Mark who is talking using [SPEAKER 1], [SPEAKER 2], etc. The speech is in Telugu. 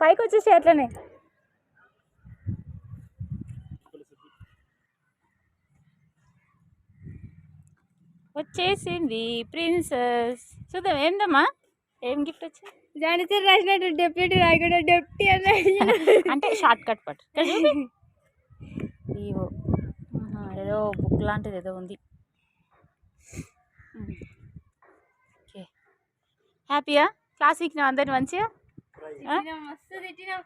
[SPEAKER 1] పైకి వచ్చేసి అట్లనే. వచ్చేసింది ప్రిన్సెస్. చూద్దాం ఏందమ్మా? ఏం గిఫ్ట్ వచ్చింది
[SPEAKER 2] జానితో రాసినట్టు డెప్యూటీ రాయకుండా డెప్యూటీ అని
[SPEAKER 1] అంటే షార్ట్ కట్ పట్టు. ఏదో బుక్ లాంటిది ఏదో ఉంది. ఓకే హ్యాపీయా క్లాస్ వీక్ అందరిని మంచిగా?
[SPEAKER 2] మస్తు తిట్టినాం.